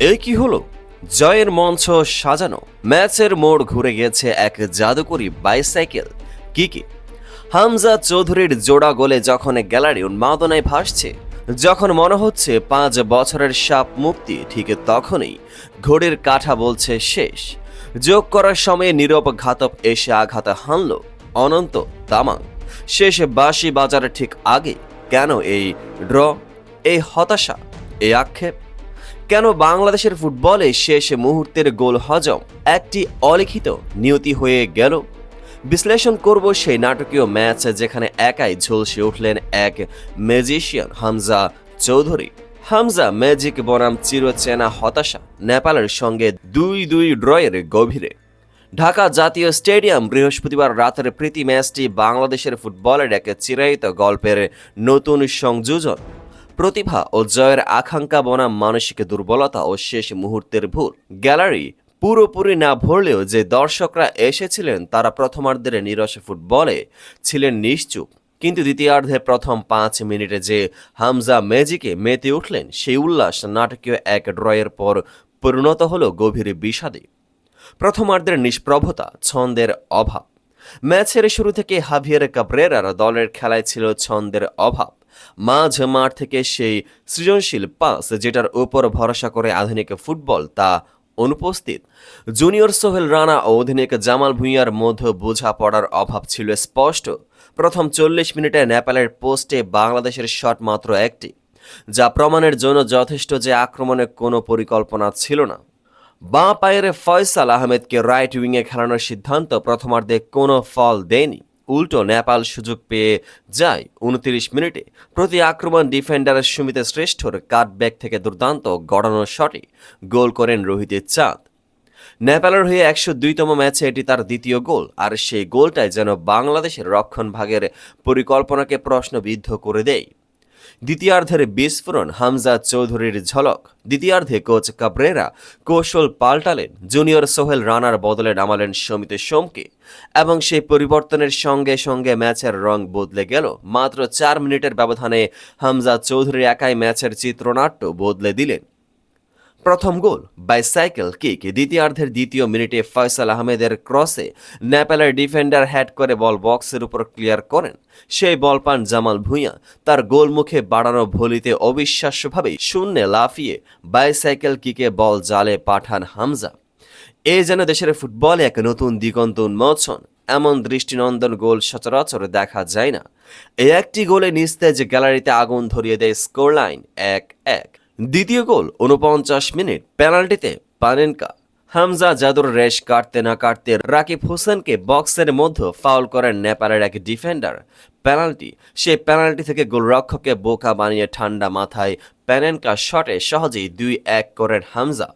এ কি হলো? জয়ের মঞ্চ সাজানো। ম্যাচের মোড় ঘুরে গেছে এক জাদুকরি বাইসাইকেল। কি কি? হামজা চৌধুরীর জোড়া গোলে যখন গ্যালারি উন্মাদনায় ভাসছে, যখন মনে হচ্ছে পাঁচ বছরের সাপ মুক্তি, ঠিক তখনই ঘড়ির কাঠা বলছে শেষ। যোগ করার সময়ে নীরব ঘাতক এসে আঘাত হানল। অনন্ত তামাং। শেষ বাঁশি বাজার ঠিক আগে। কেন এই ড্র? এই হতাশা? এই আক্ষেপ? কেন বাংলাদেশের ফুটবলে শেষ মুহূর্তের গোল হজম? একটি অলিখিত নিয়তি হয়ে গেল। বিশ্লেষণ করব সেই নাটকীয় ম্যাচ যেখানে একাই ঝলসে উঠলেন এক ম্যাজিশিয়ান হামজা চৌধুরী। হামজা ম্যাজিক বনাম চিরচেনা হতাশা, নেপালের সঙ্গে দুই দুই ড্রয়ের গভীরে। ঢাকা জাতীয় স্টেডিয়াম বৃহস্পতিবার রাতের প্রীতি ম্যাচটি বাংলাদেশের ফুটবলের এক চিরায়িত গল্পের নতুন সংযোজন। প্রতিভা ও জয়ের আকাঙ্ক্ষা বনাম মানসিক দুর্বলতা ও শেষ মুহূর্তের ভুল। গ্যালারি পুরোপুরি না ভরলেও যে দর্শকরা এসেছিলেন, তারা প্রথমার্ধের নিরস ফুটবলে ছিলেন নিশ্চুপ। কিন্তু দ্বিতীয়ার্ধে প্রথম পাঁচ মিনিটে যে হামজা ম্যাজিকে মেতে উঠলেন, সেই উল্লাস নাটকীয় এক ড্রয়ের পর পরিণত হল গভীর বিষাদে। প্রথমার্ধের নিষ্প্রভতা, ছন্দের অভাব। ম্যাচের শুরু থেকে হাভিয়ার কাবরেরার দলের খেলায় ছিল ছন্দের অভাব। মাঝ মাঠ থেকে সেই সৃজনশীল পাস যেটার উপর ভরসা করে আধুনিক ফুটবল তা অনুপস্থিত। জুনিয়র সোহেল রানা ও অধিনায়ক জামাল ভুঁইয়ার মধ্যে বোঝাপড়ার অভাব ছিল স্পষ্ট। প্রথম চল্লিশ মিনিটে নেপালের পোস্টে বাংলাদেশের শট মাত্র একটি, যা প্রমাণের জন্য যথেষ্ট যে আক্রমণে কোনো পরিকল্পনা ছিল না। বাঁ পায়ের ফয়সাল আহমেদকে রাইট উইংয়ে খেলানোর সিদ্ধান্ত প্রথমার্ধে কোনো ফল দেয়নি। উল্টো নেপাল সুযোগ পেয়ে যায় উনত্রিশ মিনিটে। প্রতি আক্রমণ ডিফেন্ডার সুমিত শ্রেষ্ঠর কাটব্যাক থেকে দুর্দান্ত গড়ানো শটে গোল করেন রোহিতের চাঁদ। নেপালের হয়ে একশো দুইতম ম্যাচে এটি তার দ্বিতীয় গোল, আর সেই গোলটাই যেন বাংলাদেশের রক্ষণ ভাগের পরিকল্পনাকে প্রশ্নবিদ্ধ করে দেয়। দ্বিতীয়ার্ধের বিস্ফোরণ হামজা চৌধুরীর ঝলক। দ্বিতীয়ার্ধে কোচ কাবরেরা কৌশল পাল্টালেন, জুনিয়র সোহেল রানার বদলে নামালেন সমিত সোমকে। এবং সেই পরিবর্তনের সঙ্গে সঙ্গে ম্যাচের রং বদলে গেল। মাত্র চার মিনিটের ব্যবধানে হামজা চৌধুরী একাই ম্যাচের চিত্রনাট্য বদলে দিলেন। প্রথম গোল বাইসাইকেল কিক দ্বিতীয়ার্ধের দ্বিতীয় মিনিটে ফয়সাল আহমেদের ক্রসে নেপালের ডিফেন্ডার হ্যাট করে বল বক্সের উপর ক্লিয়ার করেন। সেই বল পান জামাল ভুঁইয়া। তার গোলমুখে বাড়ানো ভলিতে অবিশ্বাস্যভাবে শূন্যে লাফিয়ে বাইসাইকেল কিকে বল জালে পাঠান হামজা। এ যেন দেশের ফুটবলে এক নতুন দিগন্ত উন্মোচন। এমন দৃষ্টিনন্দন গোল সচরাচর দেখা যায় না। এই একটি গোলে নিস্তেজ গ্যালারিতে আগুন ধরিয়ে দেয় স্কোর লাইন এক এক। দ্বিতীয় গোল উনপঞ্চাশ মিনিট, পেনাল্টিতে পানেনকা। হামজা জাদুর রেশ কাটতে না কাটতে রাকিব হোসেনকে বক্সের মধ্যে ফাউল করেন নেপালের এক ডিফেন্ডার। পেনাল্টি, সেই পেনাল্টি থেকে গোলরক্ষককে বোকা বানিয়ে ঠান্ডা মাথায় প্যানেনকা শটে সহজেই দুই এক করেন হামজা।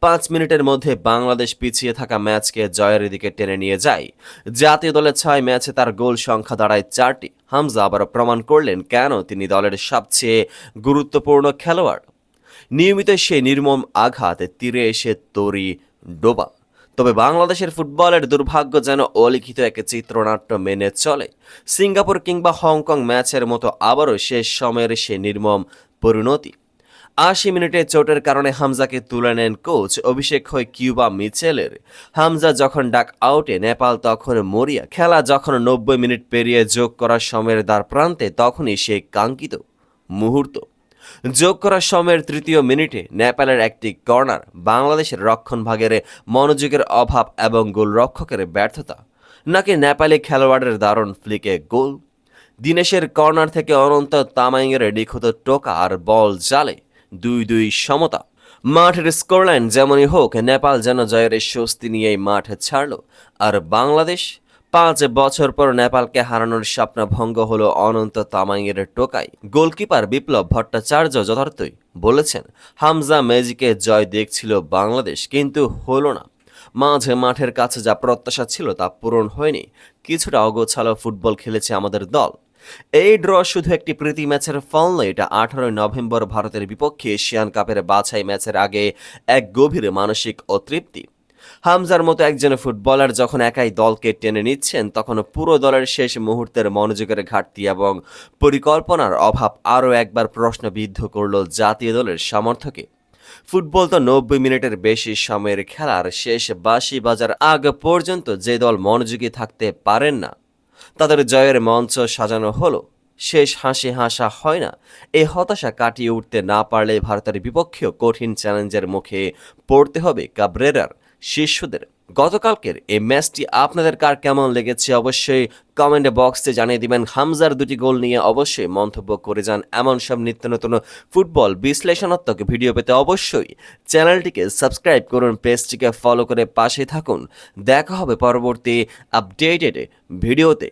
পাঁচ মিনিটের মধ্যে বাংলাদেশ পিছিয়ে থাকা ম্যাচকে জয়ের দিকে টেনে নিয়ে যায়। জাতীয় দলের ছয় ম্যাচে তার গোল সংখ্যা দাঁড়ায় চারটি। হামজা আবারও প্রমাণ করলেন কেন তিনি দলের সবচেয়ে গুরুত্বপূর্ণ খেলোয়াড়। নিয়মিত সেই নির্মম আঘাত তীরে এসে তরি ডোবা। তবে বাংলাদেশের ফুটবলের দুর্ভাগ্য যেন অলিখিত এক চিত্রনাট্য মেনে চলে। সিঙ্গাপুর কিংবা হংকং ম্যাচের মতো আবারও শেষ সময়ের সে নির্মম পরিণতি। আশি মিনিটে চোটের কারণে হামজাকে তুলে নেন কোচ অভিষেক হয় কিউবা মিচেলের। হামজা যখন ডাক আউটে নেপাল, তখন মরিয়া। খেলা যখন নব্বই মিনিট পেরিয়ে যোগ করার সময়ের দ্বার প্রান্তে তখনই সে কাঙ্ক্ষিত মুহূর্ত। যোগ করার সময়ের তৃতীয় মিনিটে নেপালের একটি কর্নার বাংলাদেশের রক্ষণ ভাগের মনোযোগের অভাব এবং গোলরক্ষকের ব্যর্থতা। নাকি নেপালি খেলোয়াড়ের দারুণ ফ্লিকে গোল? দিনেশের কর্নার থেকে অনন্ত তামাইয়ের নিখুঁত টোকা আর বল জালে দুই দুই সমতা। মাঠের স্কোরলাইন যেমনই হোক, নেপাল যেন জয়ের স্বস্তি নিয়েই মাঠ ছাড়ল, আর বাংলাদেশ পাঁচ বছর পর নেপালকে হারানোর স্বপ্ন ভঙ্গ হলো অনন্ত তামাইয়ের টোকাই। গোলকিপার বিপ্লব ভট্টাচার্য যথার্থই বলেছেন, হামজা মেজিকে জয় দেখছিল বাংলাদেশ, কিন্তু হলো না। মাঝে মাঠের কাছে যা প্রত্যাশা ছিল তা পূরণ হয়নি। কিছুটা অগোছালো ফুটবল খেলেছে আমাদের দল। এই ড্র শুধু একটি প্রীতি ম্যাচের ফল নয়, এটা আঠারোই নভেম্বর ভারতের বিপক্ষে এশিয়ান কাপের বাছাই ম্যাচের আগে এক গভীর মানসিক অতৃপ্তি। হামজার মতো একজন ফুটবলার যখন একাই দলকে টেনে নিচ্ছেন তখন পুরো দলের শেষ মুহূর্তের মনোযোগের ঘাটতি এবং পরিকল্পনার অভাব আরও একবার প্রশ্নবিদ্ধ করল জাতীয় দলের সমর্থকে। ফুটবল তো নব্বই মিনিটের বেশি সময়ের খেলার শেষ বাঁশি বাজার আগ পর্যন্ত যে দল মনোযোগী থাকতে পারেন না, তাদের জয়ের মঞ্চ সাজানো হলো। শেষ হাসি হাসা হয় না এই হতাশা কাটিয়ে উঠতে না পারলে ভারতের বিপক্ষেও কঠিন চ্যালেঞ্জের মুখে পড়তে হবে কাবরেরার। শিষ্যদের গতকালকের এই ম্যাচটি আপনাদের কার কেমন লেগেছে অবশ্যই কমেন্ট বক্সে জানিয়ে দিবেন। হামজার দুটি গোল নিয়ে অবশ্যই মন্তব্য করে যান। এমন সব নিত্য নতুন ফুটবল বিশ্লেষণাত্মক ভিডিও পেতে অবশ্যই চ্যানেলটিকে সাবস্ক্রাইব করুন পেজটিকে ফলো করে পাশে থাকুন। দেখা হবে পরবর্তী আপডেটেড ভিডিওতে